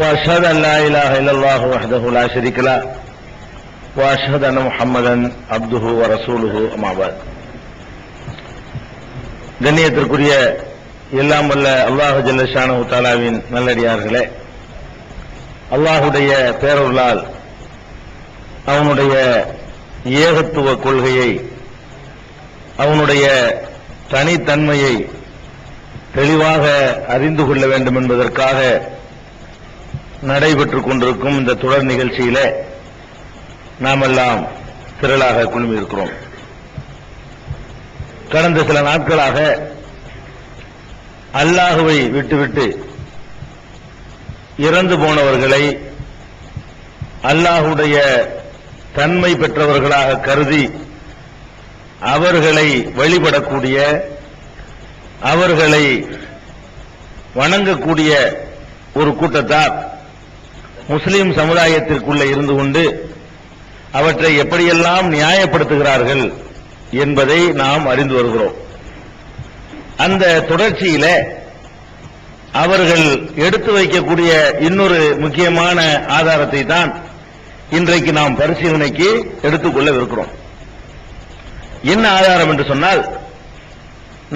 واشهد ان لا اله الا الله وحده لا شريك له واشهد ان محمدا عبده ورسوله اما بعد. கண்ணியத்திற்குரிய எல்லாம் வல்ல அல்லாஹு ஜல்லஷானு தாலாவின் நல்லடியார்களே அல்லாஹுடைய பேரொருளால் அவனுடைய ஏகத்துவ கொள்கையை அவனுடைய தனித்தன்மையை தெளிவாக அறிந்து கொள்ள வேண்டும் என்பதற்காக நடைபெற்றுக் கொண்டிருக்கும் இந்த தொடர் நிகழ்ச்சியில நாமெல்லாம் திரளாக குழுமியிருக்கிறோம். கடந்த சில நாட்களாக அல்லாஹுவை விட்டுவிட்டு இறந்து போனவர்களை அல்லாஹுடைய தன்மை பெற்றவர்களாக கருதி அவர்களை வழிபடக்கூடிய அவர்களை வணங்கக்கூடிய ஒரு கூட்டத்தார் முஸ்லிம் சமுதாயத்திற்குள்ளே இருந்து கொண்டு அவற்றை எப்படியெல்லாம் நியாயப்படுத்துகிறார்கள் என்பதை நாம் அறிந்து வருகிறோம். அந்த தொடர்ச்சியில அவர்கள் எடுத்து வைக்கக்கூடிய இன்னொரு முக்கியமான ஆதாரத்தை தான் இன்றைக்கு நாம் பரிசீலனைக்கு எடுத்துக்கொள்ளவிருக்கிறோம் என்ன ஆதாரம் என்று சொன்னால்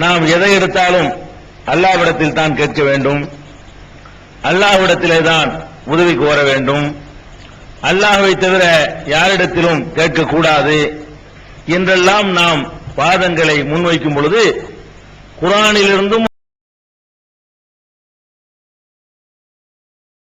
நாம் எதை எடுத்தாலும் அல்லாவிடத்தில் தான் கேட்க வேண்டும். அல்லாவிடத்திலே தான் உதவி கோர வேண்டும். அல்லாஹுவை தவிர யாரிடத்திலும் கேட்கக்கூடாது. என்றெல்லாம் நாம் வாதங்களை முன்வைக்கும் பொழுது குரானிலிருந்தும்